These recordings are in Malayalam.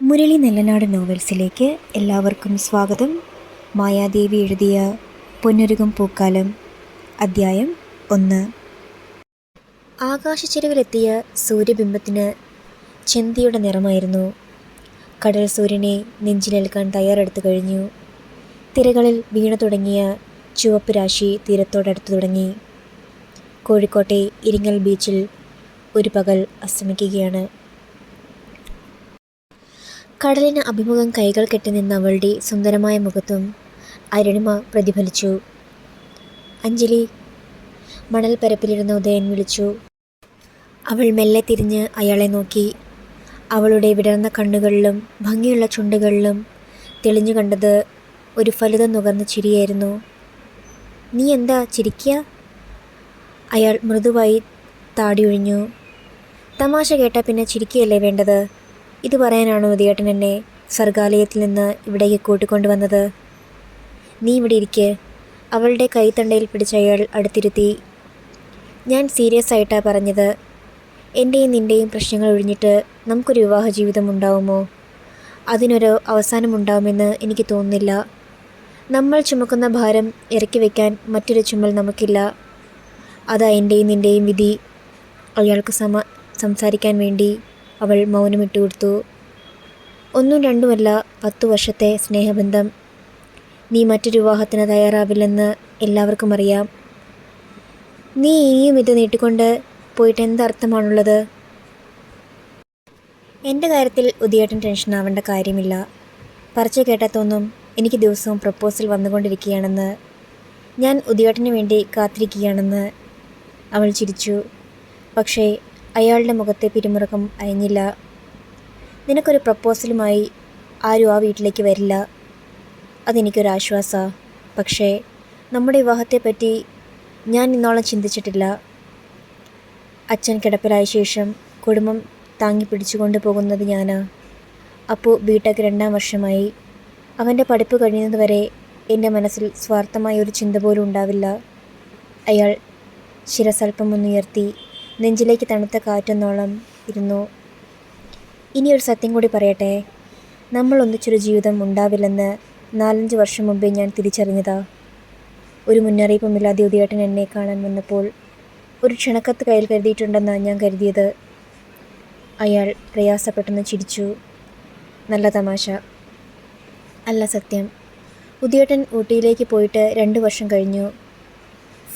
മുരളി നെല്ലനാട് നോവൽസിലേക്ക് എല്ലാവർക്കും സ്വാഗതം. മായാദേവി എഴുതിയ പൊന്നൊരുകും പൂക്കാലം അദ്ധ്യായം ഒന്ന്. ആകാശച്ചെരുവിലെത്തിയ സൂര്യബിംബത്തിന് ചെന്തിയുടെ നിറമായിരുന്നു. കടൽ സൂര്യനെ നെഞ്ചിലേൽക്കാൻ തയ്യാറെടുത്തു കഴിഞ്ഞു. തിരകളിൽ വീണു തുടങ്ങിയ ചുവപ്പ് രാശി തീരത്തോടടുത്തു തുടങ്ങി. കോഴിക്കോട്ടെ ഇരിങ്ങൽ ബീച്ചിൽ ഒരു പകൽ അസ്തമിക്കുകയാണ്. കടലിന് അഭിമുഖം കൈകൾ കെട്ടി നിന്ന അവളുടെ സുന്ദരമായ മുഖത്തും അരുണിമ പ്രതിഫലിച്ചു. അഞ്ജലി മണൽ പരപ്പിലിരുന്ന ഉദയൻ വിളിച്ചു. അവൾ മെല്ലെ തിരിഞ്ഞ് അയാളെ നോക്കി. അവളുടെ വിടർന്ന കണ്ണുകളിലും ഭംഗിയുള്ള ചുണ്ടുകളിലും തെളിഞ്ഞു കണ്ടത് ഒരു ഫലിതം നുകർന്ന ചിരിയായിരുന്നു. നീ എന്താ ചിരിക്കുക അയാൾ മൃദുവായി താടിയൊഴിഞ്ഞു. തമാശ കേട്ടാൽ പിന്നെ ചിരിക്കുകയല്ലേ വേണ്ടത്? ഇത് പറയാനാണോ ഉദയേട്ടൻ എന്നെ സർഗാലയത്തിൽ നിന്ന് ഇവിടേക്ക് കൂട്ടിക്കൊണ്ടുവന്നത്? നീ ഇവിടെ ഇരിക്ക്. അവളുടെ കൈത്തണ്ടയിൽ പിടിച്ച അയാൾ അടുത്തിരുത്തി. ഞാൻ സീരിയസ് ആയിട്ടാണ് പറഞ്ഞത്. എന്റെയും നിന്റെയും പ്രശ്നങ്ങൾ ഒഴിഞ്ഞിട്ട് നമുക്കൊരു വിവാഹ ജീവിതം ഉണ്ടാവുമോ? അതിനൊരു അവസാനമുണ്ടാവുമെന്ന് എനിക്ക് തോന്നുന്നില്ല. നമ്മൾ ചുമക്കുന്ന ഭാരം ഇറക്കി വയ്ക്കാൻ മറ്റൊരു ചുമൽ നമുക്കില്ല. അതാ എന്റെയും നിന്റെയും വിധി. അയാൾക്ക് സമ സംസാരിക്കാൻ വേണ്ടി. അവൾ മൗനമിട്ട് കൊടുത്തു. ഒന്നും രണ്ടുമല്ല പത്തു വർഷത്തെ സ്നേഹബന്ധം. നീ മറ്റൊരു വിവാഹത്തിന് തയ്യാറാവില്ലെന്ന് എല്ലാവർക്കും അറിയാം. നീ ഇനിയും ഇത് നീട്ടിക്കൊണ്ട് പോയിട്ട് എന്തർത്ഥമാണുള്ളത്? എന്റെ കാര്യത്തിൽ ഉദയേട്ടൻ ടെൻഷൻ ആവേണ്ട കാര്യമില്ല. പറിച്ചു കേട്ടാത്തൊന്നും എനിക്ക് ദിവസവും പ്രപ്പോസൽ വന്നുകൊണ്ടിരിക്കുകയാണെന്ന്. ഞാൻ ഉദയേട്ടന് വേണ്ടി കാത്തിരിക്കുകയാണെന്ന് അവൾ ചിരിച്ചു. പക്ഷേ അയാളുടെ മുഖത്തെ പിരിമുറുക്കം അയഞ്ഞില്ല. നിനക്കൊരു പ്രപ്പോസലുമായി ആരും ആ വീട്ടിലേക്ക് വരില്ല. അതെനിക്കൊരാശ്വാസ. പക്ഷേ നമ്മുടെ വിവാഹത്തെപ്പറ്റി ഞാൻ ഇന്നോളം ചിന്തിച്ചിട്ടില്ല. അച്ഛൻ കിടപ്പിലായ ശേഷം കുടുംബം താങ്ങി പിടിച്ചുകൊണ്ട് പോകുന്നത് ഞാനാ. അപ്പോൾ ബിടെക് രണ്ടാം വർഷമായി. അവന്റെ പഠിപ്പ് കഴിയുന്നതുവരെ എന്റെ മനസ്സിൽ സ്വാർത്ഥമായ ഒരു ചിന്ത പോലും ഉണ്ടാവില്ല. അയാൾ ശിരസൽപ്പം ഒന്നുയർത്തി നെഞ്ചിലേക്ക് തണുത്ത കാറ്റെന്നോളം ഇരുന്നു. ഇനിയൊരു സത്യം കൂടി പറയട്ടെ. നമ്മൾ ഒന്നിച്ചൊരു ജീവിതം ഉണ്ടാവില്ലെന്ന് നാലഞ്ച് വർഷം മുമ്പേ ഞാൻ തിരിച്ചറിഞ്ഞതാ. ഒരു മുന്നറിയിപ്പുമില്ലാതെ ഉദയേട്ടൻ എന്നെ കാണാൻ വന്നപ്പോൾ ഒരു ക്ഷണക്കത്ത് കയ്യിൽ കരുതിയിട്ടുണ്ടെന്നാണ് ഞാൻ കരുതിയത്. അയാൾ പ്രയാസപ്പെട്ടെന്ന് ചിരിച്ചു. നല്ല തമാശ. അല്ല സത്യം. ഉദയേട്ടൻ ഊട്ടിയിലേക്ക് പോയിട്ട് രണ്ട് വർഷം കഴിഞ്ഞു.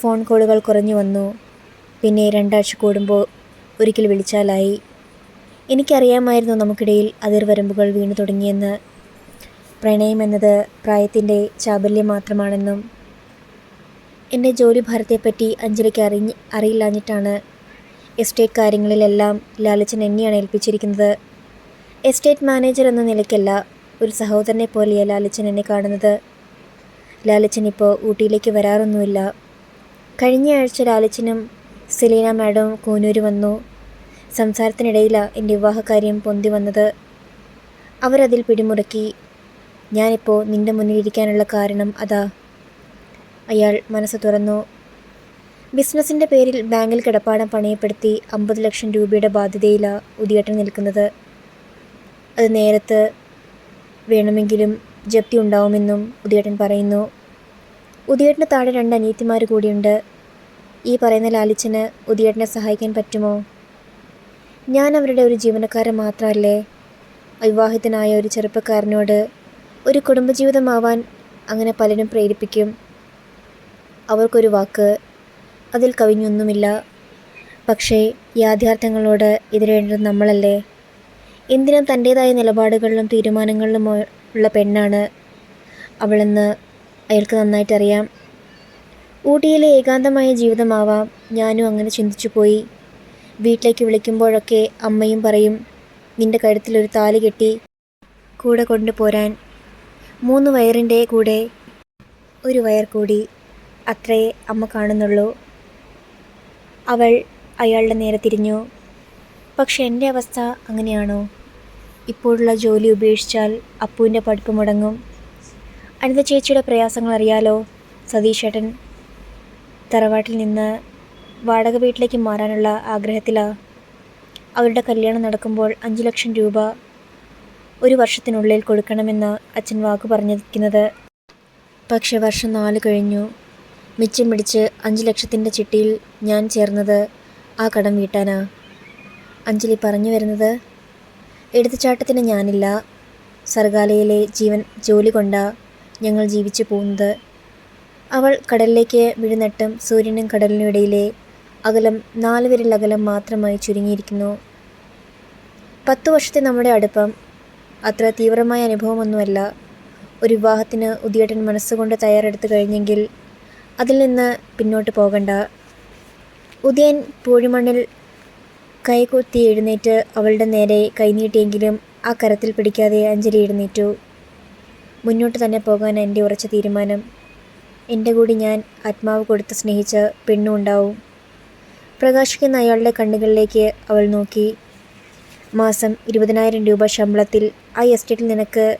ഫോൺ കോളുകൾ കുറഞ്ഞു വന്നു. പിന്നെ രണ്ടാഴ്ച കൂടുമ്പോൾ ഒരിക്കൽ വിളിച്ചാലായി. എനിക്കറിയാമായിരുന്നു നമുക്കിടയിൽ അതിർവരമ്പുകൾ വീണു തുടങ്ങിയെന്ന്. പ്രണയം എന്നത് പ്രായത്തിന്റെ ചാബല്യം മാത്രമാണെന്നും എന്റെ ജോലി ഭാരത്തെപ്പറ്റി അഞ്ജലിക്ക് അറിഞ്ഞ് അറിയില്ലാഞ്ഞിട്ടാണ് എസ്റ്റേറ്റ് കാര്യങ്ങളിലെല്ലാം ലാലച്ചൻ എന്നെയാണ് ഏൽപ്പിച്ചിരിക്കുന്നത്. എസ്റ്റേറ്റ് മാനേജർ എന്ന നിലയ്ക്കല്ല ഒരു സഹോദരനെ പോലെയാണ് ലാലച്ചൻ എന്നെ കാണുന്നത്. ലാലച്ചൻ ഇപ്പോൾ ഊട്ടിയിലേക്ക് വരാറൊന്നുമില്ല. കഴിഞ്ഞ ആഴ്ച ലാലച്ചനും സെലീന മാഡം കൂനൂര് വന്നു. സംസാരത്തിനിടയിലാണ് എന്റെ വിവാഹകാര്യം പൊന്തി വന്നത് അവരതിൽ പിടിമുറക്കി. ഞാനിപ്പോൾ നിന്റെ മുന്നിലിരിക്കാനുള്ള കാരണം അതാ. അയാൾ മനസ്സ് തുറന്നു. ബിസിനസ്സിന്റെ പേരിൽ ബാങ്കിൽ കിടപ്പാടം പണയപ്പെടുത്തി അമ്പത് ലക്ഷം രൂപയുടെ ബാധ്യതയിലാണ് ഉദിയേട്ടൻ നിൽക്കുന്നത്. അത് നേരത്ത് വേണമെങ്കിലും ജപ്തി ഉണ്ടാവുമെന്നും ഉദിയേട്ടൻ പറയുന്നു. ഉദിയേട്ടന് താഴെ രണ്ട് അനിയത്തിമാർ കൂടിയുണ്ട്. ഈ പറയുന്ന ലാലിച്ചന് ഉദിയേട്ടനെ സഹായിക്കാൻ പറ്റുമോ? ഞാൻ അവരുടെ ഒരു ജീവനക്കാരൻ മാത്രമല്ലേ അവിവാഹിതനായ ഒരു ചെറുപ്പക്കാരനോട് ഒരു കുടുംബജീവിതമാവാൻ അങ്ങനെ പലരും പ്രേരിപ്പിക്കും. അവർക്കൊരു വാക്ക് അതിൽ കവിഞ്ഞൊന്നുമില്ല. പക്ഷേ യാഥാർത്ഥ്യങ്ങളോട് എതിരേണ്ടത് നമ്മളല്ലേ? എന്തിനും തന്റേതായ നിലപാടുകളിലും തീരുമാനങ്ങളിലും ഉള്ള പെണ്ണാണ് അവളെന്ന് അയാൾക്ക് നന്നായിട്ടറിയാം. ഊട്ടിയിലെ ഏകാന്തമായ ജീവിതമാവാം. ഞാനും അങ്ങനെ ചിന്തിച്ചു പോയി വീട്ടിലേക്ക് വിളിക്കുമ്പോഴൊക്കെ അമ്മയും പറയും നിന്റെ കഴുത്തിലൊരു താലി കെട്ടി കൂടെ കൊണ്ടുപോരാൻ മൂന്ന് വയറിന്റെ കൂടെ ഒരു വയർ കൂടി. അത്രേ അമ്മ കാണുന്നുള്ളൂ. അവൾ അയാളുടെ നേരെ തിരിഞ്ഞു. പക്ഷെ എന്റെ അവസ്ഥ അങ്ങനെയാണോ? ഇപ്പോഴുള്ള ജോലി ഉപേക്ഷിച്ചാൽ അപ്പുവിന്റെ പഠിപ്പ് മുടങ്ങും. അനിത ചേച്ചിയുടെ പ്രയാസങ്ങൾ അറിയാലോ? സതീഷേട്ടൻ തറവാട്ടിൽ നിന്ന് വാടക വീട്ടിലേക്ക് മാറാനുള്ള ആഗ്രഹത്തിലാണ് അവരുടെ കല്യാണം നടക്കുമ്പോൾ അഞ്ച് ലക്ഷം രൂപ ഒരു വർഷത്തിനുള്ളിൽ കൊടുക്കണമെന്ന് അച്ഛൻ വാക്ക് പറഞ്ഞിരിക്കുന്നത്. പക്ഷെ വർഷം നാല് കഴിഞ്ഞു. മിച്ചം പിടിച്ച് അഞ്ച് ലക്ഷത്തിന്റെ ചിട്ടിയിൽ ഞാൻ ചേർന്നത് ആ കടം വീട്ടാനാ. അഞ്ജലി പറഞ്ഞു വരുന്നത് എടുത്തുചാട്ടത്തിന് ഞാനില്ല. സർഗാലയിലെ ജീവൻ ജോലി കൊണ്ടാണ് ഞങ്ങൾ ജീവിച്ചു പോകുന്നത്. അവൾ കടലിലേക്ക് വിഴുന്നിട്ടും സൂര്യനും കടലിനും ഇടയിലെ അകലം നാല് വിരൽ അകലം മാത്രമായി ചുരുങ്ങിയിരിക്കുന്നു. പത്തു വർഷത്തെ നമ്മുടെ അടുപ്പം അത്ര തീവ്രമായ അനുഭവമൊന്നുമല്ല. ഒരു വിവാഹത്തിന് ഉദിയേട്ടൻ മനസ്സുകൊണ്ട് തയ്യാറെടുത്ത് കഴിഞ്ഞെങ്കിൽ അതിൽ നിന്ന് പിന്നോട്ട് പോകണ്ട. ഉദയൻ പൂഴിമണ്ണിൽ കൈകുത്തി എഴുന്നേറ്റ് അവളുടെ നേരെ കൈനീട്ടിയെങ്കിലും ആ കരത്തിൽ പിടിക്കാതെ അഞ്ജലി എഴുന്നേറ്റു. മുന്നോട്ട് തന്നെ പോകാൻ എന്റെ ഉറച്ച തീരുമാനം. എന്റെ കൂടി ഞാൻ ആത്മാവ് കൊടുത്ത് സ്നേഹിച്ച പെണ്ണും ഉണ്ടാവും പ്രകാശിക്കുന്ന അയാളുടെ കണ്ണുകളിലേക്ക് അവൾ നോക്കി. മാസം ഇരുപതിനായിരം രൂപ ശമ്പളത്തിൽ ആ എസ്റ്റേറ്റിൽ നിനക്ക്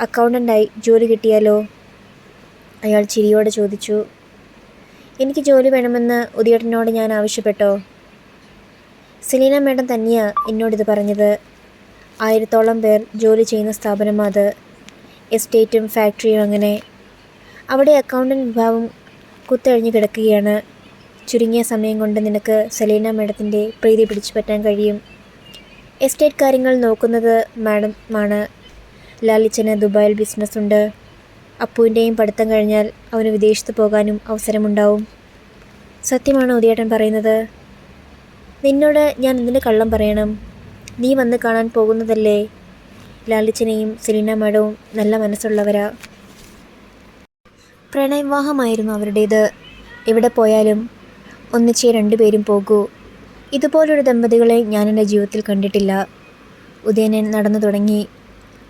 അക്കൗണ്ടന്റായി ജോലി കിട്ടിയാലോ? അയാൾ ചിരിയോടെ ചോദിച്ചു. എനിക്ക് ജോലി വേണമെന്ന് ഉദിയേട്ടനോട് ഞാൻ ആവശ്യപ്പെട്ടോ? സെലീന മേഡം തന്നെയാണ് എന്നോടിത് പറഞ്ഞത്. ആയിരത്തോളം പേർ ജോലി ചെയ്യുന്ന സ്ഥാപനം അത്. എസ്റ്റേറ്റും ഫാക്ടറിയും അങ്ങനെ അവിടെ അക്കൗണ്ടന്റ് വിഭാഗം കുത്തഴിഞ്ഞു കിടക്കുകയാണ്. ചുരുങ്ങിയ സമയം കൊണ്ട് നിനക്ക് സെലീന മേഡത്തിന്റെ പ്രീതി പിടിച്ചു പറ്റാൻ കഴിയും. എസ്റ്റേറ്റ് കാര്യങ്ങൾ നോക്കുന്നത് മാഡം ആണ്. ലാലിച്ചന് ദുബായിൽ ബിസിനസ് ഉണ്ട്. അപ്പുവിന്റെയും പഠിത്തം കഴിഞ്ഞാൽ അവന് വിദേശത്ത് പോകാനും അവസരമുണ്ടാവും. സത്യമാണ് ഉദയേട്ടൻ പറയുന്നത്? നിന്നോട് ഞാൻ എന്തിന്റെ കള്ളം പറയണം? നീ വന്ന് കാണാൻ പോകുന്നതല്ലേ? ലാലിച്ചനെയും സെലീന മാഡവും നല്ല മനസ്സുള്ളവരാ. പ്രണയവിവാഹമായിരുന്നു അവരുടേത്. എവിടെ പോയാലും ഒന്നിച്ചേ രണ്ടുപേരും പോകൂ. ഇതുപോലൊരു ദമ്പതികളെ ഞാൻ എന്റെ ജീവിതത്തിൽ കണ്ടിട്ടില്ല. ഉദയനൻ നടന്നു തുടങ്ങി.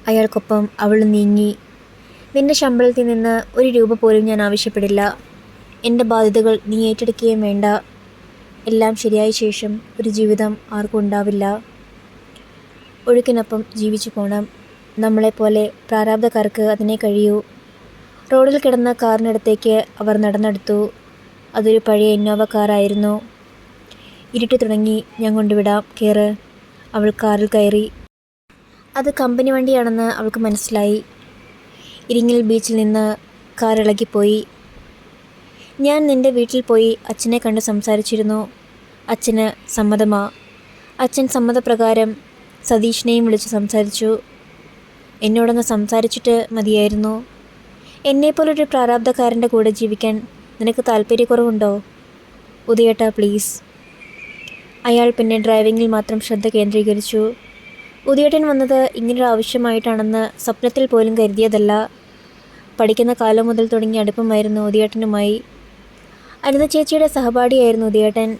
അയാൾക്കൊപ്പം അവൾ നീങ്ങി. നിന്റെ ശമ്പളത്തിൽ നിന്ന് ഒരു രൂപ പോലും ഞാൻ ആവശ്യപ്പെടില്ല. എന്റെ ബാധ്യതകൾ നീ ഏറ്റെടുക്കുകയും വേണ്ട. എല്ലാം ശരിയായ ശേഷം ഒരു ജീവിതം ആർക്കും ഉണ്ടാവില്ല. ഒഴുക്കിനൊപ്പം ജീവിച്ചു പോകണം നമ്മളെപ്പോലെ പ്രാരാബ്ധക്കാർക്ക് അതിനെ കഴിയൂ. റോഡിൽ കിടന്ന കാറിനടുത്തേക്ക് അവർ നടന്നെടുത്തു. അതൊരു പഴയ ഇന്നോവ കാറായിരുന്നു. ഇരുട്ട് തുടങ്ങി ഞാൻ കൊണ്ടുവിടാം കയറ് അവൾ കാറിൽ കയറി. അത് കമ്പനി വണ്ടിയാണെന്ന് അവൾക്ക് മനസ്സിലായി. ഇരിങ്ങൽ ബീച്ചിൽ നിന്ന് കാർ ഇളകിപ്പോയി. ഞാൻ നിന്റെ വീട്ടിൽ പോയി അച്ഛനെ കണ്ട് സംസാരിച്ചിരുന്നു. അച്ഛന് സമ്മതമാ. അച്ഛൻ സമ്മതപ്രകാരം സതീഷിനെയും വിളിച്ച് സംസാരിച്ചു. എന്നോടൊന്ന് സംസാരിച്ചിട്ട് മതിയായിരുന്നു. എന്നെപ്പോലൊരു പ്രാരാബ്ധക്കാരന്റെ കൂടെ ജീവിക്കാൻ നിനക്ക് താല്പര്യക്കുറവുണ്ടോ? ഉദയേട്ടാ പ്ലീസ്. അയാൾ പിന്നെ ഡ്രൈവിങ്ങിൽ മാത്രം ശ്രദ്ധ കേന്ദ്രീകരിച്ചു. ഉദയേട്ടൻ വന്നത് ഇങ്ങനൊരു ആവശ്യമായിട്ടാണെന്ന് സ്വപ്നത്തിൽ പോലും കരുതിയതല്ല. പഠിക്കുന്ന കാലം മുതൽ തുടങ്ങി അടുപ്പമായിരുന്നു ഉദയേട്ടനുമായി. അനിത ചേച്ചിയുടെ സഹപാഠിയായിരുന്നു ഉദയേട്ടൻ.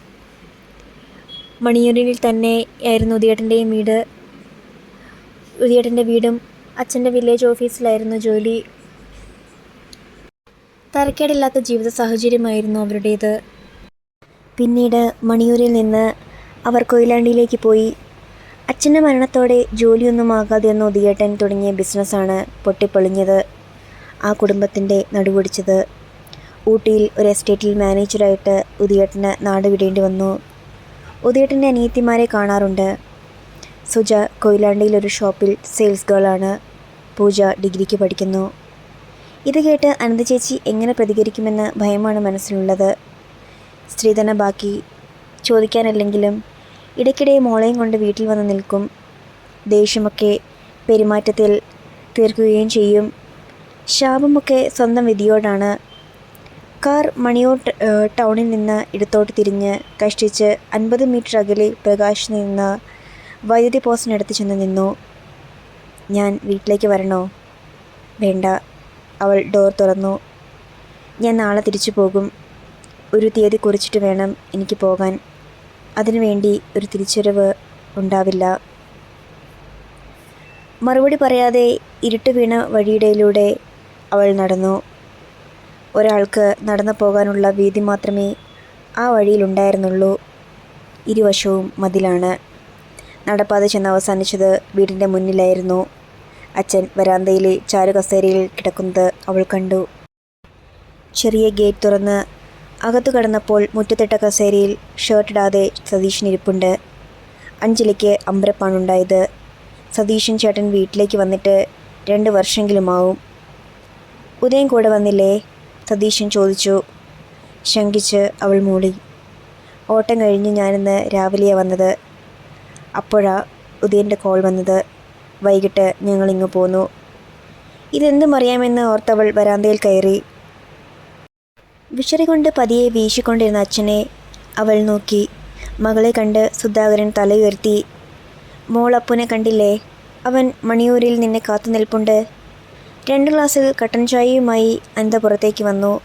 മണിയൂരിൽ തന്നെ ആയിരുന്നു ഉദയേട്ടന്റെയും വീട്. ഉദയേട്ടന്റെ വീടും അച്ഛന്റെ വില്ലേജ് ഓഫീസിലായിരുന്നു ജോലി. തരക്കേടില്ലാത്ത ജീവിത സാഹചര്യമായിരുന്നു അവരുടേത്. പിന്നീട് മണിയൂരിൽ നിന്ന് അവർ കൊയിലാണ്ടിയിലേക്ക് പോയി. അച്ഛന്റെ മരണത്തോടെ ജോലിയൊന്നും ആകാതെ എന്ന് ഉദിയേട്ടൻ തുടങ്ങിയ ബിസിനസ്സാണ് പൊട്ടിപ്പൊളിഞ്ഞത്. ആ കുടുംബത്തിന്റെ നടുപൊടിച്ചത്. ഊട്ടിയിൽ ഒരു എസ്റ്റേറ്റിൽ മാനേജറായിട്ട് ഉദിയേട്ടന് നാട് വിടേണ്ടി വന്നു. ഉദിയേട്ടന്റെ അനിയത്തിമാരെ കാണാറുണ്ട്. സുജ കൊയിലാണ്ടിയിൽ ഒരു ഷോപ്പിൽ സെയിൽസ് ഗേളാണ് പൂജ ഡിഗ്രിക്ക് പഠിക്കുന്നു. ഇത് കേട്ട് അനന്ത ചേച്ചി എങ്ങനെ പ്രതികരിക്കുമെന്ന് ഭയമാണ് മനസ്സിലുള്ളത്. സ്ത്രീധന ബാക്കി. ചോദിക്കാനല്ലെങ്കിലും ഇടയ്ക്കിടെ മോളെയും കൊണ്ട് വീട്ടിൽ വന്ന് നിൽക്കും. ദേഷ്യമൊക്കെ പെരുമാറ്റത്തിൽ തീർക്കുകയും ചെയ്യും. ശാപമൊക്കെ സ്വന്തം വിധിയോടാണ്. കാർ മണിയൂർ ടൗണിൽ നിന്ന് ഇടത്തോട്ട് തിരിഞ്ഞ് കഷ്ടിച്ച് അൻപത് മീറ്റർ അകലെ പ്രകാശ് നിന്ന് വൈദ്യുതി പോസ്റ്റിനടുത്ത് ചെന്ന് നിന്നു. ഞാൻ വീട്ടിലേക്ക് വരണോ? വേണ്ട. അവൾ ഡോർ തുറന്നു. ഞാൻ നാളെ തിരിച്ചു പോകും. ഒരു തീയതി കുറിച്ചിട്ട് വേണം എനിക്ക് പോകാൻ. അതിനുവേണ്ടി ഒരു തിരിച്ചുവരവ് ഉണ്ടാവില്ല. മറുപടി പറയാതെ ഇരുട്ട് വീണ വഴിയിടയിലൂടെ അവൾ നടന്നു. ഒരാൾക്ക് നടന്നു പോകാനുള്ള വീതി മാത്രമേ ആ വഴിയിലുണ്ടായിരുന്നുള്ളൂ ഇരുവശവും മതിലാണ്. നടപ്പാതെ ചെന്ന് അവസാനിച്ചത് വീടിന്റെ മുന്നിലായിരുന്നു. അച്ഛൻ വരാന്തയിലെ ചാരുകസേരയിൽ കിടക്കുന്നത് അവൾ കണ്ടു. ചെറിയ ഗേറ്റ് തുറന്ന് അകത്തു കടന്നപ്പോൾ മുറ്റത്തിട്ട കസേരയിൽ ഷർട്ടിടാതെ സതീഷിന് ഇരിപ്പുണ്ട്. അഞ്ജലിക്ക് അമ്പരപ്പാണുണ്ടായത് സതീശൻ ചേട്ടൻ വീട്ടിലേക്ക് വന്നിട്ട് രണ്ട് വർഷമെങ്കിലുമാവും ഉദയം കൂടെ വന്നില്ലേ? സതീശൻ ചോദിച്ചു. ശങ്കിച്ച് അവൾ മൂളി. ഓട്ടം കഴിഞ്ഞ് ഞാനിന്ന് രാവിലെയാണ് വന്നത്. അപ്പോഴാണ് ഉദയന്റെ കോൾ വന്നത്. വൈകിട്ട് ഞങ്ങളിങ്ങ് പോന്നു. ഇതെന്തും അറിയാമെന്ന് ഓർത്തവൾ വരാന്തയിൽ കയറി. വിശറി കൊണ്ട് പതിയെ വീശിക്കൊണ്ടിരുന്ന അച്ഛനെ അവൾ നോക്കി. മകളെ കണ്ട് സുധാകരൻ തലയുയർത്തി മോളപ്പുനെ കണ്ടില്ലേ? അവൻ മണിയൂരിൽ നിന്നെ കാത്തു നിൽപ്പുണ്ട്. രണ്ട് ഗ്ലാസ്സിൽ കട്ടൻ ചായയുമായി അനിത പുറത്തേക്ക് വന്നു.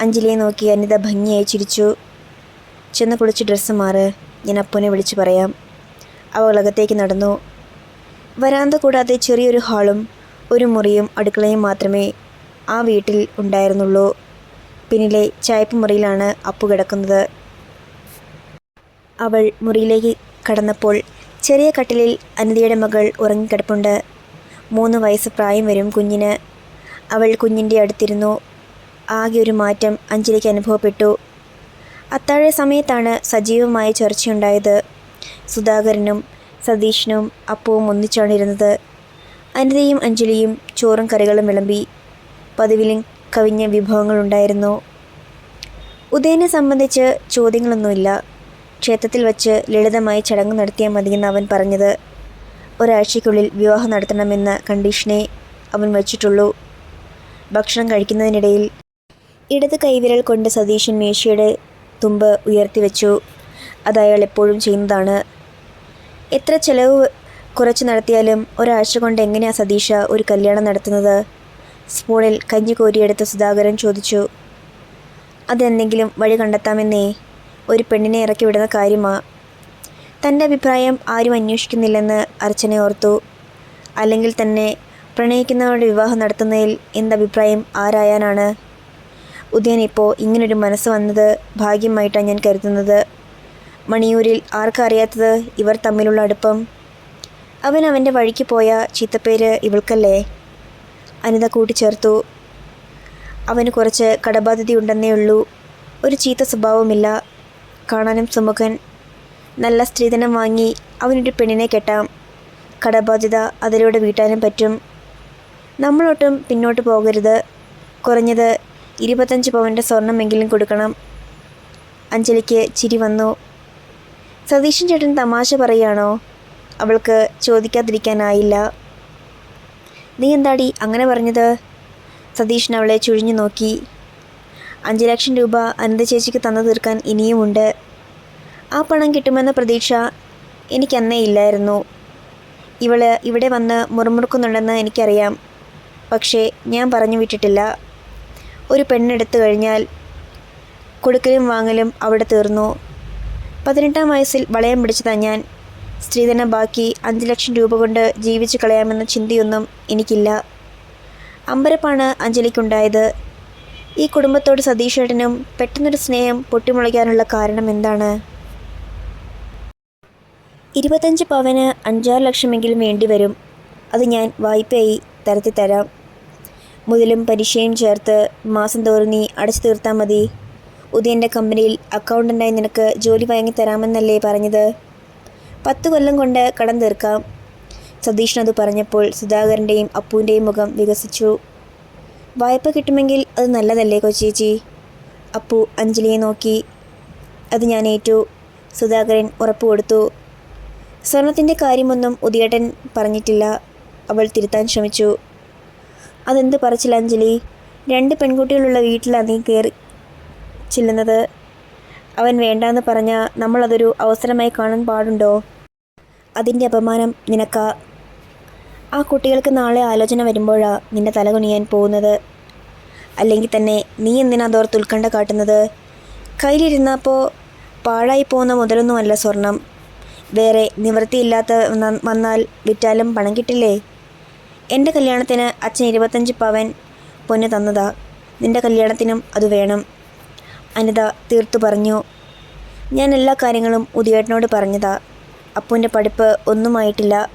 അഞ്ജലിയെ നോക്കി അനിത ഭംഗിയായി ചിരിച്ചു. ചെന്ന് കുളിച്ച് ഡ്രസ്സ് മാറ്. ഞാൻ അപ്പുനെ വിളിച്ചു പറയാം. അവൾ അകത്തേക്ക് നടന്നു. വരാന്ത കൂടാതെ ചെറിയൊരു ഹാളും ഒരു മുറിയും അടുക്കളയും മാത്രമേ ആ വീട്ടിൽ ഉണ്ടായിരുന്നുള്ളൂ. പിന്നിലെ ചായപ്പ് മുറിയിലാണ് അപ്പു കിടക്കുന്നത്. അവൾ മുറിയിലേക്ക് കടന്നപ്പോൾ ചെറിയ കട്ടിലിൽ അനിതയുടെ മകൾ ഉറങ്ങിക്കിടപ്പുണ്ട്. മൂന്ന് വയസ്സ് പ്രായം വരും കുഞ്ഞിന്. അവൾ കുഞ്ഞിന്റെ അടുത്തിരുന്നു. ആകെ ഒരു മാറ്റം അഞ്ജലിക്ക് അനുഭവപ്പെട്ടു. അത്താഴ സമയത്താണ് സജീവമായ ചർച്ചയുണ്ടായത് സുധാകരനും സതീഷിനും അപ്പവും ഒന്നിച്ചാണ് ഇരുന്നത് അനിതയും അഞ്ജലിയും ചോറും കറികളും വിളമ്പി പതിവിലും കവിഞ്ഞ വിഭവങ്ങളുണ്ടായിരുന്നു ഉദയനെ സംബന്ധിച്ച് ചോദ്യങ്ങളൊന്നുമില്ല. ക്ഷേത്രത്തിൽ വച്ച് ലളിതമായി ചടങ്ങ് നടത്തിയാൽ മതിയെന്ന് അവൻ പറഞ്ഞത്. ഒരാഴ്ചയ്ക്കുള്ളിൽ വിവാഹം നടത്തണമെന്ന കണ്ടീഷനെ അവൻ വച്ചിട്ടുള്ളൂ. ഭക്ഷണം കഴിക്കുന്നതിനിടയിൽ ഇടത് കൈവിരൽ കൊണ്ട് സതീശൻ മേശയുടെ തുമ്പ് ഉയർത്തി വെച്ചു. അത് എപ്പോഴും ചെയ്യുന്നതാണ്. എത്ര ചെലവ് കുറച്ച് നടത്തിയാലും ഒരാഴ്ച കൊണ്ട് എങ്ങനെയാണ് സതീഷ ഒരു കല്യാണം നടത്തുന്നത്? സ്പൂണിൽ കഞ്ഞി കോരിയെടുത്ത സുധാകരൻ ചോദിച്ചു. അതെന്തെങ്കിലും വഴി കണ്ടെത്താമെന്നേ. ഒരു പെണ്ണിനെ ഇറക്കി വിടുന്ന കാര്യമാ. തന്റെ അഭിപ്രായം ആരും അന്വേഷിക്കുന്നില്ലെന്ന് അർച്ചനെ ഓർത്തു. അല്ലെങ്കിൽ തന്നെ പ്രണയിക്കുന്നവരുടെ വിവാഹം നടത്തുന്നതിൽ എന്തഭിപ്രായം ആരായാനാണ്? ഉദയൻ ഇപ്പോൾ ഇങ്ങനൊരു മനസ്സ് വന്നത് ഭാഗ്യമായിട്ടാണ് ഞാൻ കരുതുന്നത്. മണിയൂരിൽ ആർക്കറിയാത്തത് ഇവർ തമ്മിലുള്ള അടുപ്പം? അവൻ അവന്റെ വഴിക്ക് പോയ ചീത്തപ്പേര് ഇവൾക്കല്ലേ? അനിത കൂട്ടിച്ചേർത്തു. അവന് കുറച്ച് കടബാധ്യത ഉണ്ടെന്നേ ഉള്ളൂ. ഒരു ചീത്ത സ്വഭാവമില്ല കാണാനും സുമുഖൻ. നല്ല സ്ത്രീധനം വാങ്ങി അവനൊരു പെണ്ണിനെ കെട്ടാം. കടബാധ്യത അതിലൂടെ വീട്ടാനും പറ്റും. നമ്മളോട്ടും പിന്നോട്ട് പോകരുത്. കുറഞ്ഞത് ഇരുപത്തഞ്ച് പവന്റെ സ്വർണമെങ്കിലും കൊടുക്കണം. അഞ്ജലിക്ക് ചിരി വന്നു. സതീശൻ ചേട്ടൻ തമാശ പറയുകയാണോ? അവൾക്ക് ചോദിക്കാതിരിക്കാനായില്ല. നീ എന്താടി അങ്ങനെ പറഞ്ഞത്? സതീഷൻ അവളെ ചുഴിഞ്ഞു നോക്കി. അഞ്ച് ലക്ഷം രൂപ അനന്ത ചേച്ചിക്ക് തന്നു തീർക്കാൻ ഇനിയുമുണ്ട്. ആ പണം കിട്ടുമെന്ന പ്രതീക്ഷ എനിക്കന്നേ ഇല്ലായിരുന്നു. ഇവൾ ഇവിടെ വന്ന് മുറുമുറുക്കുന്നുണ്ടെന്ന് എനിക്കറിയാം. പക്ഷേ ഞാൻ പറഞ്ഞു വിട്ടിട്ടില്ല. ഒരു പെണ്ണെടുത്തു കഴിഞ്ഞാൽ കൊടുക്കലും വാങ്ങലും അവിടെ തീർന്നു. പതിനെട്ടാം വയസ്സിൽ വളയം പിടിച്ചതാ ഞാൻ. സ്ത്രീധന ബാക്കി അഞ്ച് ലക്ഷം രൂപ കൊണ്ട് ജീവിച്ചു കളയാമെന്ന ചിന്തയൊന്നും എനിക്കില്ല. അമ്പരപ്പാണ് അഞ്ജലിക്കുണ്ടായത്. ഈ കുടുംബത്തോട് സതീഷേട്ടനും പെട്ടെന്നൊരു സ്നേഹം പൊട്ടിമുളയ്ക്കാനുള്ള കാരണം എന്താണ്? ഇരുപത്തഞ്ച് പവന് അഞ്ചാറ് ലക്ഷമെങ്കിലും വേണ്ടി വരും. അത് ഞാൻ വായ്പയായി തരത്തി തരാം മുതലും പലിശയും ചേർത്ത് മാസം തോറും നീ അടച്ചു തീർത്താൽ മതി. ഉദയന്റെ കമ്പനിയിൽ അക്കൗണ്ടന്റായി നിനക്ക് ജോലി വാങ്ങി തരാമെന്നല്ലേ പറഞ്ഞത്? പത്ത് കൊല്ലം കൊണ്ട് കടം തീർക്കാം. സതീഷൻ അത് പറഞ്ഞപ്പോൾ സുധാകരന്റെയും അപ്പുവിന്റെയും മുഖം വികസിച്ചു. വായ്പ കിട്ടുമെങ്കിൽ അത് നല്ലതല്ലേ കൊച്ചേച്ചി? അപ്പു അഞ്ജലിയെ നോക്കി. അത് ഞാൻ ഏറ്റു. സുധാകരൻ ഉറപ്പ് കൊടുത്തു. സ്വർണത്തിന്റെ കാര്യമൊന്നും ഉദിയേട്ടൻ പറഞ്ഞിട്ടില്ല. അവൾ തിരുത്താൻ ശ്രമിച്ചു. അതെന്ത് പറച്ചില്ല അഞ്ജലി? രണ്ട് പെൺകുട്ടികളുള്ള വീട്ടിലാണ് നീ കയറി ചെല്ലുന്നത്. അവൻ വേണ്ടാന്ന് പറഞ്ഞാൽ നമ്മളതൊരു അവസരമായി കാണാൻ പാടുണ്ടോ? അതിന്റെ അപമാനം നിനക്ക. ആ കുട്ടികൾക്ക് നാളെ ആലോചന വരുമ്പോഴാണ് നിന്റെ തല കുനിയാൻ പോകുന്നത്. അല്ലെങ്കിൽ തന്നെ നീ എന്തിനാ അതോർത്ത് ഉത്കണ്ഠ കാട്ടുന്നത്? കയ്യിലിരുന്നപ്പോൾ പാഴായി പോകുന്ന മുതലൊന്നുമല്ല സ്വർണം. വേറെ നിവൃത്തിയില്ലാത്ത വന്നാൽ വിറ്റാലും പണം കിട്ടില്ലേ? എന്റെ കല്യാണത്തിന് അച്ഛൻ ഇരുപത്തഞ്ച് പവൻ പൊന്ന് തന്നതാ. നിന്റെ കല്യാണത്തിനും അത് വേണം. അനിത തീർത്തു പറഞ്ഞു. ഞാൻ എല്ലാ കാര്യങ്ങളും ഉദിയേട്ടനോട് പറഞ്ഞതാ. അപ്പുവിന്റെ പഠിപ്പ് ഒന്നുമായിട്ടില്ല.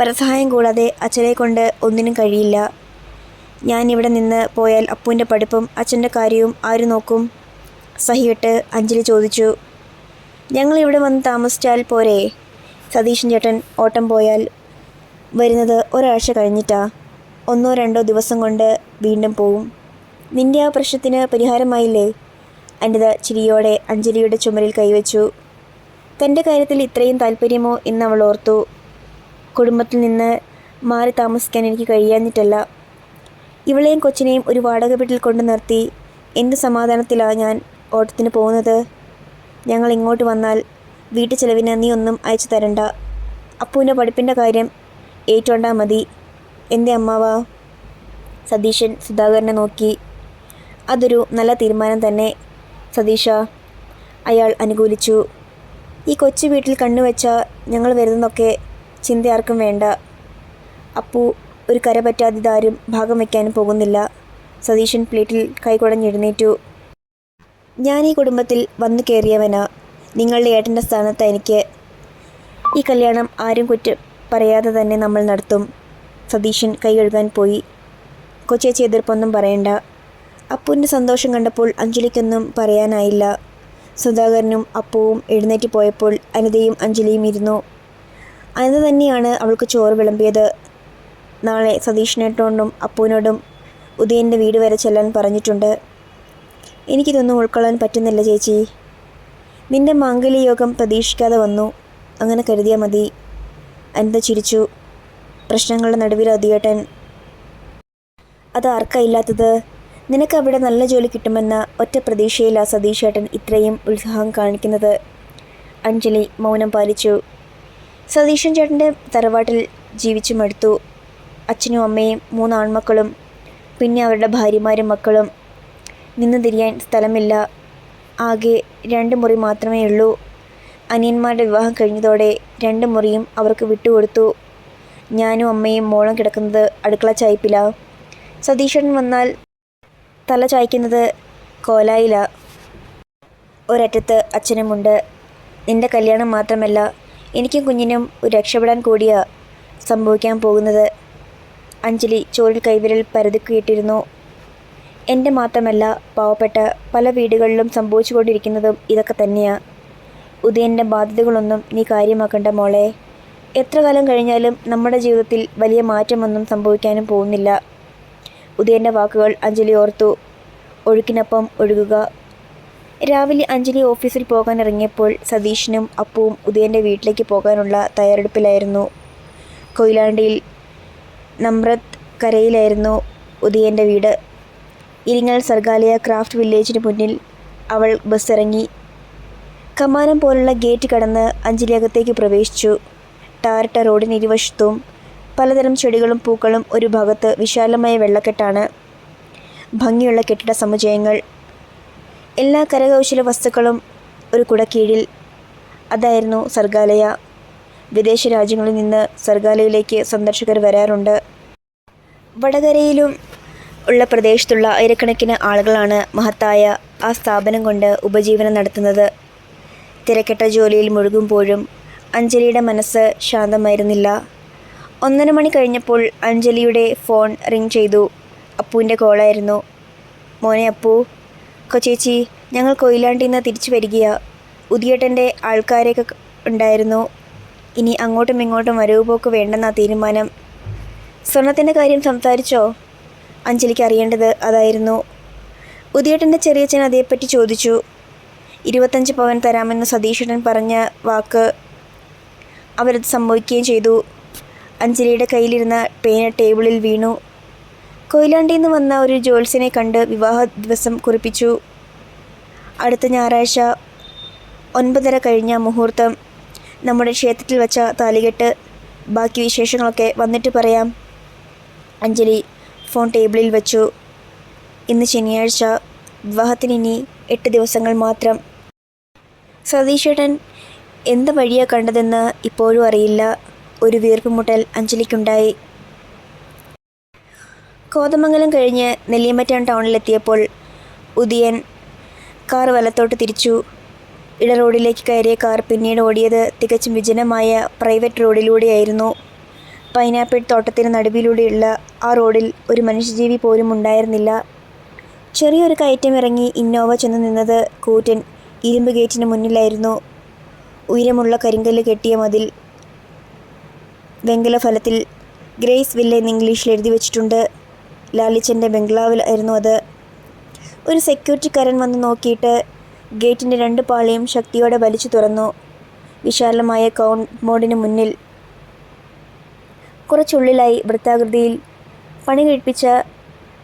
പരസഹായം കൂടാതെ അച്ഛനെ കൊണ്ട് ഒന്നിനും കഴിയില്ല. ഞാൻ ഇവിടെ നിന്ന് പോയാൽ അപ്പുവിന്റെ പഠിപ്പും അച്ഛന്റെ കാര്യവും ആര് നോക്കും? സഹിയിട്ട് അഞ്ജലി ചോദിച്ചു. ഞങ്ങൾ ഇവിടെ വന്ന് താമസിച്ചാൽ പോരെ? സതീശൻ ചേട്ടൻ ഓട്ടം പോയാൽ വരുന്നത് ഒരാഴ്ച കഴിഞ്ഞിട്ടാ. ഒന്നോ രണ്ടോ ദിവസം കൊണ്ട് വീണ്ടും പോവും. നിന്റെ ആ പ്രശ്നത്തിന് പരിഹാരമായില്ലേ? അനിത ചിരിയോടെ അഞ്ജലിയുടെ ചുമരിൽ കൈവച്ചു. തന്റെ കാര്യത്തിൽ ഇത്രയും താല്പര്യമോ എന്ന് അവൾ ഓർത്തു. കുടുംബത്തിൽ നിന്ന് മാറി താമസിക്കാൻ എനിക്ക് കഴിയാഞ്ഞിട്ടല്ല. ഇവളെയും കൊച്ചിനെയും ഒരു വാടക വീട്ടിൽ കൊണ്ടു നിർത്തി. എന്ത് സമാധാനത്തിലാണ് ഞാൻ ഓട്ടത്തിന് പോകുന്നത്? ഞങ്ങൾ ഇങ്ങോട്ട് വന്നാൽ വീട്ടു ചെലവിന് നീ ഒന്നും അയച്ചു തരണ്ട. അപ്പൂന്റെ പഠിപ്പിന്റെ കാര്യം ഏറ്റുകൊണ്ടാൽ മതി. എന്റെ അമ്മാവാ? സതീശൻ സുധാകരനെ നോക്കി. അതൊരു നല്ല തീരുമാനം തന്നെ. സതീഷ അയാൾ അനുകൂലിച്ചു. ഈ കൊച്ചു വീട്ടിൽ കണ്ണുവെച്ച ഞങ്ങൾ വരുന്നതൊക്കെ ചിന്ത ആർക്കും വേണ്ട. അപ്പു ഒരു കര പറ്റാതിതാരും ഭാഗം വയ്ക്കാനും പോകുന്നില്ല. സതീശൻ പ്ലേറ്റിൽ കൈകുടഞ്ഞെഴുന്നേറ്റു ഞാൻ ഈ കുടുംബത്തിൽ വന്നു കയറിയവനാ. നിങ്ങളുടെ ഏട്ടന്റെ സ്ഥാനത്ത് എനിക്ക് ഈ കല്യാണം ആരും കുറ്റം പറയാതെ തന്നെ നമ്മൾ നടത്തും. സതീശൻ കൈ കഴുകാൻ പോയി. കൊച്ചേച്ചി എതിർപ്പൊന്നും പറയണ്ട. അപ്പുവിന്റെ സന്തോഷം കണ്ടപ്പോൾ അഞ്ജലിക്കൊന്നും പറയാനായില്ല. സുധാകരനും അപ്പുവും എഴുന്നേറ്റ് പോയപ്പോൾ അനിതയും അഞ്ജലിയും ഇരുന്നു. അനിത തന്നെയാണ് അവൾക്ക് ചോറ് വിളമ്പിയത്. നാളെ സതീഷിനേട്ടോണ്ടും അപ്പുവിനോടും ഉദയന്റെ വീട് വരെ ചെല്ലാൻ പറഞ്ഞിട്ടുണ്ട്. എനിക്കിതൊന്നും ഉൾക്കൊള്ളാൻ പറ്റുന്നില്ല ചേച്ചി. നിന്റെ മാംഗല്യയോഗം പ്രതീക്ഷിക്കാതെ വന്നു. അങ്ങനെ കരുതിയാൽ മതി. അനിത ചിരിച്ചു. പ്രശ്നങ്ങളുടെ നടുവിൽ അതിയേട്ടൻ അത് ആർക്കാ ഇല്ലാത്തത്? നിനക്ക് അവിടെ നല്ല ജോലി കിട്ടുമെന്ന ഒറ്റ പ്രതീക്ഷയിലാ സതീഷേട്ടൻ ഇത്രയും ഉത്സാഹം കാണിക്കുന്നത്. അഞ്ജലി മൗനം പാലിച്ചു. സതീശൻ ചേട്ടന്റെ തറവാട്ടിൽ ജീവിച്ചു മടുത്തു. അച്ഛനും അമ്മയും മൂന്ന് ആൺമക്കളും പിന്നെ അവരുടെ ഭാര്യമാരും മക്കളും. നിന്ന് തിരിയാൻ സ്ഥലമില്ല. ആകെ രണ്ട് മുറി മാത്രമേ ഉള്ളൂ. അനിയന്മാരുടെ വിവാഹം കഴിഞ്ഞതോടെ രണ്ട് മുറിയും അവർക്ക് വിട്ടുകൊടുത്തു. ഞാനും അമ്മയും മോളും കിടക്കുന്നത് അടുക്കള ചായ്പിലാ സതീശൻ വന്നാൽ തല ചായ്ക്കുന്നത് കോലായില. ഒരറ്റത്ത് അച്ഛനുമുണ്ട്. നിന്റെ കല്യാണം മാത്രമല്ല എനിക്കും കുഞ്ഞിനും ഒരു രക്ഷപ്പെടാൻ കൂടിയാ സംഭവിക്കാൻ പോകുന്നത്. അഞ്ജലി ചോറിൽ കൈവിരൽ പരതുക്കിയിട്ടിരുന്നു. എന്റെ മാത്രമല്ല പാവപ്പെട്ട പല വീടുകളിലും സംഭവിച്ചുകൊണ്ടിരിക്കുന്നതും ഇതൊക്കെ തന്നെയാണ് ഉദയന്റെ ബാധ്യതകളൊന്നും നീ കാര്യമാക്കണ്ട മോളെ. എത്ര കാലം കഴിഞ്ഞാലും നമ്മുടെ ജീവിതത്തിൽ വലിയ മാറ്റമൊന്നും സംഭവിക്കാനും പോകുന്നില്ല. ഉദയന്റെ വാക്കുകൾ അഞ്ജലി ഓർത്തു. ഒഴുക്കിനൊപ്പം ഒഴുകുക. രാവിലെ അഞ്ജലി ഓഫീസിൽ പോകാൻ ഇറങ്ങിയപ്പോൾ സതീഷിനും അപ്പുവും ഉദയന്റെ വീട്ടിലേക്ക് പോകാനുള്ള തയ്യാറെടുപ്പിലായിരുന്നു. കൊയിലാണ്ടിയിൽ നമ്രത് കരയിലായിരുന്നു ഉദയന്റെ വീട്. ഇരിങ്ങൽ സർഗാലയ ക്രാഫ്റ്റ് വില്ലേജിന് മുന്നിൽ അവൾ ബസ് ഇറങ്ങി കമാനം പോലുള്ള ഗേറ്റ് കടന്ന് അഞ്ജലി അകത്തേക്ക് പ്രവേശിച്ചു. ടാറിട്ട റോഡിന് ഇരുവശത്തും പലതരം ചെടികളും പൂക്കളും ഒരു ഭാഗത്ത് വിശാലമായ വെള്ളക്കെട്ടാണ്. ഭംഗിയുള്ള കെട്ടിട സമുച്ചയങ്ങൾ എല്ലാ കരകൗശല വസ്തുക്കളും ഒരു കുടക്കീഴിൽ. അതായിരുന്നു സർഗാലയ. വിദേശ രാജ്യങ്ങളിൽ നിന്ന് സർഗാലയിലേക്ക് സന്ദർശകർ വരാറുണ്ട്. വടകരയിലും ഉള്ള പ്രദേശത്തുള്ള ആയിരക്കണക്കിന് ആളുകളാണ് മഹത്തായ ആ സ്ഥാപനം കൊണ്ട് ഉപജീവനം നടത്തുന്നത്. തിരക്കെട്ട ജോലിയിൽ മുഴുകുമ്പോഴും അഞ്ജലിയുടെ മനസ്സ് ശാന്തമായിരുന്നില്ല. ഒന്നര മണി കഴിഞ്ഞപ്പോൾ അഞ്ജലിയുടെ ഫോൺ റിങ് ചെയ്തു. അപ്പുവിന്റെ കോളായിരുന്നു. മോനെ അപ്പു കൊച്ചേച്ചി ഞങ്ങൾ കൊയിലാണ്ടിൽ നിന്ന് തിരിച്ചു വരികയാ. ഉദിയേട്ടന്റെ ആൾക്കാരെയൊക്കെ ഉണ്ടായിരുന്നു. ഇനി അങ്ങോട്ടും ഇങ്ങോട്ടും വരവ് പോക്ക് വേണ്ടെന്നാ തീരുമാനം. സ്വർണത്തിന്റെ കാര്യം സംസാരിച്ചോ? അഞ്ജലിക്ക് അറിയേണ്ടത് അതായിരുന്നു. ഉദിയേട്ടന്റെ ചെറിയച്ഛൻ അതേപ്പറ്റി ചോദിച്ചു. ഇരുപത്തഞ്ച് പവൻ തരാമെന്ന് സതീശൻ പറഞ്ഞ വാക്ക് അവരത് സംഭവിക്കുകയും ചെയ്തു. അഞ്ജലിയുടെ കയ്യിലിരുന്ന പേന ടേബിളിൽ വീണു. കൊയിലാണ്ടിയിൽ നിന്ന് വന്ന ഒരു ജോത്സ്യനെ കണ്ട് വിവാഹ ദിവസം കുറിപ്പിച്ചു. അടുത്ത ഞായറാഴ്ച ഒൻപതര കഴിഞ്ഞ മുഹൂർത്തം. നമ്മുടെ ക്ഷേത്രത്തിൽ വച്ച താലികെട്ട്. ബാക്കി വിശേഷങ്ങളൊക്കെ വന്നിട്ട് പറയാം. അഞ്ജലി ഫോൺ ടേബിളിൽ വച്ചു. ഇന്ന് ശനിയാഴ്ച. വിവാഹത്തിന് ഇനി എട്ട് ദിവസങ്ങൾ മാത്രം. സതീശേട്ടൻ എന്ത് വഴിയാണ് കണ്ടതെന്ന് ഇപ്പോഴും അറിയില്ല. ഒരു വീർപ്പുമുട്ടൽ അഞ്ജലിക്കുണ്ടായി. കോതമംഗലം കഴിഞ്ഞ് നെല്ലിയമ്പറ്റം ടൗണിലെത്തിയപ്പോൾ ഉദിയൻ കാർ വലത്തോട്ട് തിരിച്ചു. ഇട റോഡിലേക്ക് കയറിയ കാർ പിന്നീട് ഓടിയത് തികച്ചും വിജനമായ പ്രൈവറ്റ് റോഡിലൂടെയായിരുന്നു. പൈനാപ്പിൾ തോട്ടത്തിന് നടുവിലൂടെയുള്ള ആ റോഡിൽ ഒരു മനുഷ്യജീവി പോലും ഉണ്ടായിരുന്നില്ല. ചെറിയൊരു കയറ്റം ഇറങ്ങി ഇന്നോവ ചെന്ന് നിന്നത് കൂറ്റൻ ഇരുമ്പ് ഗേറ്റിന് മുന്നിലായിരുന്നു. ഉയരമുള്ള കരിങ്കല്ല് കെട്ടിയ മതിൽ വെങ്കല ഫലത്തിൽ ഗ്രേസ് വില്ല എന്ന് ഇംഗ്ലീഷിൽ എഴുതി വെച്ചിട്ടുണ്ട്. ലാലിച്ചന്റെ ബംഗ്ലാവിലായിരുന്നു അത്. ഒരു സെക്യൂരിറ്റിക്കാരൻ വന്ന് നോക്കിയിട്ട് ഗേറ്റിന്റെ രണ്ട് പാളിയും ശക്തിയോടെ വലിച്ചു തുറന്നു. വിശാലമായ കൗൺമോഡിന് മുന്നിൽ കുറച്ചുള്ളിലായി വൃത്താകൃതിയിൽ പണി കഴിപ്പിച്ച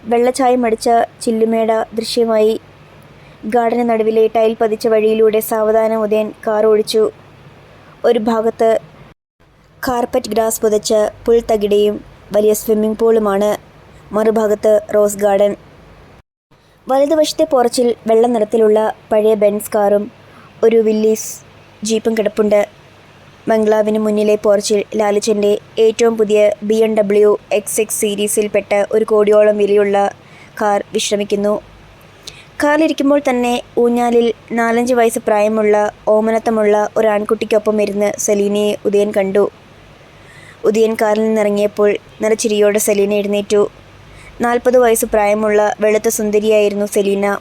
വെള്ളച്ചായം അടിച്ച ചില്ലുമേട ദൃശ്യമായി. ഗാർഡന് നടുവിലെ ടൈൽ പതിച്ച വഴിയിലൂടെ സാവധാനം ഉദയൻ കാർ ഓടിച്ചു. ഒരു ഭാഗത്ത് കാർപ്പറ്റ് ഗ്രാസ് പുതച്ച പുൽത്തകിടയും വലിയ സ്വിമ്മിംഗ് പൂളുമാണ് മറുഭാഗത്ത് റോസ് ഗാർഡൻ. വലതുവശത്തെ പോർച്ചിൽ വെള്ള നിറത്തിലുള്ള പഴയ ബെൻസ് കാറും ഒരു വില്ലീസ് ജീപ്പും കിടപ്പുണ്ട്. ബംഗ്ലാവിന് മുന്നിലെ പോർച്ചിൽ ലാലിച്ചന്റെ ഏറ്റവും പുതിയ B M W X X സീരീസിൽപ്പെട്ട ഒരു കോടിയോളം വിലയുള്ള കാർ വിശ്രമിക്കുന്നു. കാറിലിരിക്കുമ്പോൾ തന്നെ ഊഞ്ഞാലിൽ നാലഞ്ച് വയസ്സ് പ്രായമുള്ള ഓമനത്തമുള്ള ഒരു ആൺകുട്ടിക്കൊപ്പം ഇരുന്ന് സലീനയെ ഉദയൻ കണ്ടു. ഉദയൻ കാറിൽ നിന്നിറങ്ങിയപ്പോൾ നിറച്ചിരിയോടെ സെലീന എഴുന്നേറ്റു. നാൽപ്പത് വയസ്സ് പ്രായമുള്ള വെളുത്ത സുന്ദരിയായിരുന്നു സെലീന.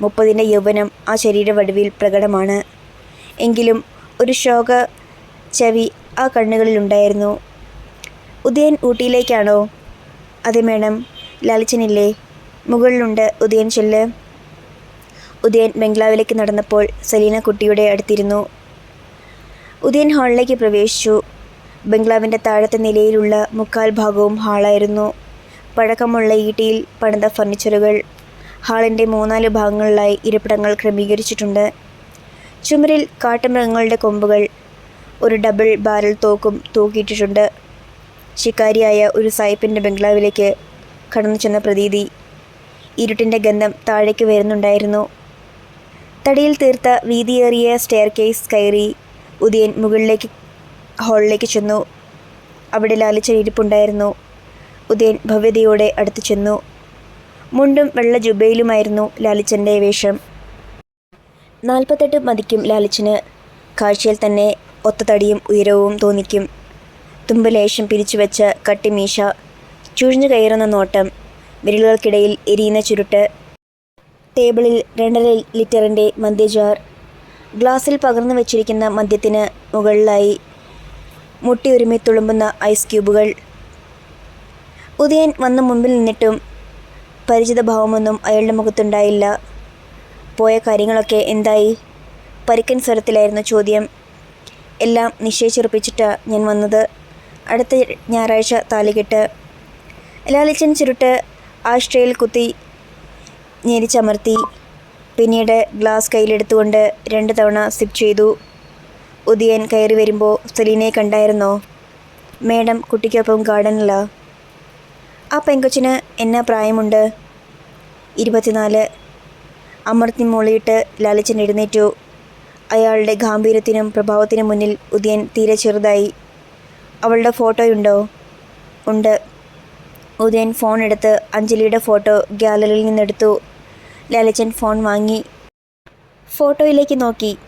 മുപ്പതിന്റെ യൗവനം ആ ശരീരവടിവിൽ പ്രകടമാണ്. എങ്കിലും ഒരു ശോക ചവി ആ കണ്ണുകളിലുണ്ടായിരുന്നു ഉദയൻ ഊട്ടിയിലേക്കാണോ? അതെ മേഡം ലാലിച്ചനില്ലേ? മുകളിലുണ്ട് ഉദയൻ ചെല്ല്. ഉദയൻ ബംഗ്ലാവിലേക്ക് നടന്നപ്പോൾ സലീന കുട്ടിയുടെ അടുത്തിരുന്നു. ഉദയൻ ഹാളിലേക്ക് പ്രവേശിച്ചു. ബംഗ്ലാവിന്റെ താഴത്തെ നിലയിലുള്ള മുക്കാൽ ഭാഗവും ഹാളായിരുന്നു. പഴക്കമുള്ള ഈട്ടിയിൽ പണിത ഫർണിച്ചറുകൾ. ഹാളിന്റെ മൂന്നാൽ ഭാഗങ്ങളിലായി ഇരിപ്പിടങ്ങൾ ക്രമീകരിച്ചിട്ടുണ്ട്. ചുമരിൽ കാട്ടുമൃഗങ്ങളുടെ കൊമ്പുകൾ ഒരു ഡബിൾ ബാരൽ തോക്കും തൂക്കിയിട്ടിട്ടുണ്ട്. ശിക്കാരിയായ ഒരു സായിപ്പിന്റെ ബംഗ്ലാവിലേക്ക് കടന്നു ചെന്ന പ്രതീതി ഇരുട്ടിന്റെ ഗന്ധം താഴേക്ക് വരുന്നുണ്ടായിരുന്നു. തടിയിൽ തീർത്ത വീതിയേറിയ സ്റ്റെയർ കേസ് കയറി ഉദയൻ മുകളിലേക്ക് ഹാളിലേക്ക് ചെന്നു. അവിടെ ലാലിച്ചൻ ഇരിപ്പുണ്ടായിരുന്നു. ഉദയൻ ഭവ്യതയോടെ അടുത്ത് ചെന്നു. മുണ്ടും വെള്ള ജുബയിലുമായിരുന്നു ലാലിച്ചന്റെ വേഷം. നാൽപ്പത്തെട്ട് മതിക്കും ലാലിച്ചന്. കാഴ്ചയിൽ തന്നെ ഒത്തതടിയും ഉയരവും തോന്നിക്കും. തുമ്പ് ലേശം പിരിച്ചു വെച്ച കട്ടിമീശ ചുഴിഞ്ഞു കയറുന്ന നോട്ടം വിരലുകൾക്കിടയിൽ എരിയുന്ന ചുരുട്ട് ടേബിളിൽ രണ്ടര ലിറ്ററിന്റെ മദ്യജാർ ഗ്ലാസ്സിൽ പകർന്നു വെച്ചിരിക്കുന്ന മദ്യത്തിന് മുകളിലായി മുട്ടിയൊരുമി തുളുമ്പുന്ന ഐസ് ക്യൂബുകൾ. ഉദയൻ വന്ന മുമ്പിൽ നിന്നിട്ടും പരിചിത ഭാവമൊന്നും അയാളുടെ മുഖത്തുണ്ടായില്ല. പോയ കാര്യങ്ങളൊക്കെ എന്തായി? പരിക്കൻ സ്വരത്തിലായിരുന്നു ചോദ്യം. എല്ലാം നിശ്ചയിച്ചുറപ്പിച്ചിട്ടാ ഞാൻ വന്നത്. അടുത്ത ഞായറാഴ്ച താലികെട്ട്. ലാലിച്ചൻ ചുരുട്ട് ആഷ്ട്രയിൽ കുത്തി ഞെരിച്ചമർത്തി. പിന്നീട് ഗ്ലാസ് കയ്യിലെടുത്തുകൊണ്ട് രണ്ട് തവണ സിപ്പ് ചെയ്തു. ഉദയൻ കയറി വരുമ്പോൾ സെലീനയെ കണ്ടായിരുന്നോ? മേഡം കുട്ടിക്കൊപ്പം ഗാർഡനിലാ. ആ പെങ്കൊച്ചിന് എന്നാ പ്രായമുണ്ട്? ഇരുപത്തിനാല്. അമർത്തി മൂളിയിട്ട് ലാലിച്ചൻ എഴുന്നേറ്റു. അയാളുടെ ഗാംഭീര്യത്തിനും പ്രഭാവത്തിനും മുന്നിൽ ഉദയൻ തീരെ ചെറുതായി. അവളുടെ ഫോട്ടോയുണ്ടോ? ഉണ്ട്. ഉദയൻ ഫോൺ എടുത്ത് അഞ്ജലിയുടെ ഫോട്ടോ ഗ്യാലറിയിൽ നിന്നെടുത്തു. ലാലിച്ചൻ ഫോൺ വാങ്ങി. ഫോട്ടോയിലേക്ക് നോക്കി.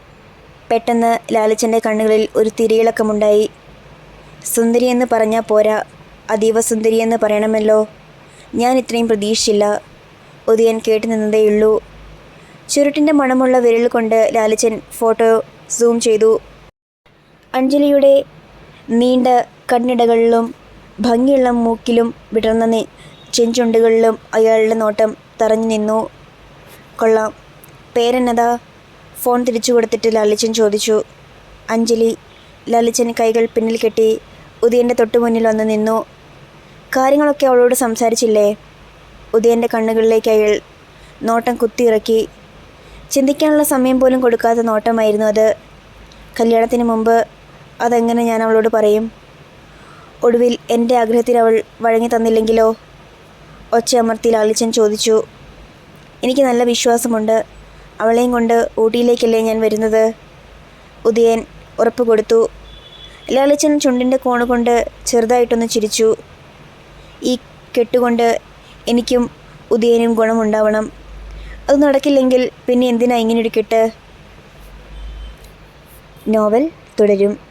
പെട്ടെന്ന് ലാലച്ചന്റെ കണ്ണുകളിൽ ഒരു തിരിയിളക്കമുണ്ടായി. സുന്ദരി എന്ന് പറഞ്ഞാൽ പോരാ. അതീവ സുന്ദരിയെന്ന് പറയണമല്ലോ. ഞാൻ ഇത്രയും പ്രതീക്ഷിച്ചില്ല. ഉദയൻ കേട്ടു നിന്നതേയുള്ളൂ. ചുരുട്ടിന്റെ മണമുള്ള വിരൽ കൊണ്ട് ലാലച്ചൻ ഫോട്ടോ സൂം ചെയ്തു. അഞ്ജലിയുടെ നീണ്ട കണ്ണിടകളിലും ഭംഗിയുള്ള മൂക്കിലും വിടർന്ന ചെഞ്ചുണ്ടുകളിലും അയാളുടെ നോട്ടം തറഞ്ഞു നിന്നു. കൊള്ളാം. പേരെന്നതാ? ഫോൺ തിരിച്ചു കൊടുത്തിട്ട് ലാലിച്ചൻ ചോദിച്ചു അഞ്ജലി ലാലിച്ചൻ കൈകൾ പിന്നിൽ കെട്ടി ഉദയന്റെ തൊട്ടു മുന്നിൽ വന്ന് നിന്നു. കാര്യങ്ങളൊക്കെ അവളോട് സംസാരിച്ചില്ലേ? ഉദയന്റെ കണ്ണുകളിലേക്ക് അയാൾ നോട്ടം കുത്തിയിറക്കി. ചിന്തിക്കാനുള്ള സമയം പോലും കൊടുക്കാത്ത നോട്ടമായിരുന്നു അത്. കല്യാണത്തിന് മുമ്പ് അതെങ്ങനെ ഞാൻ അവളോട് പറയും? ഒടുവിൽ എന്റെ ആഗ്രഹത്തിൽ അവൾ വഴങ്ങി തന്നില്ലെങ്കിലോ? ഒച്ച അമർത്തി ലാലിച്ചൻ ചോദിച്ചു. എനിക്ക് നല്ല വിശ്വാസമുണ്ട്. അവളെയും കൊണ്ട് ഊട്ടിയിലേക്കല്ലേ ഞാൻ വരുന്നത്? ഉദയൻ ഉറപ്പ് കൊടുത്തു. ലാലിച്ചൻ ചുണ്ടിന്റെ കോണ് കൊണ്ട് ചെറുതായിട്ടൊന്ന് ചിരിച്ചു. ഈ കെട്ടുകൊണ്ട് എനിക്കും ഉദയനും ഗുണമുണ്ടാവണം. അത് നടക്കില്ലെങ്കിൽ പിന്നെ എന്തിനാ ഇങ്ങനൊരു കെട്ട്? നോവൽ തുടരും.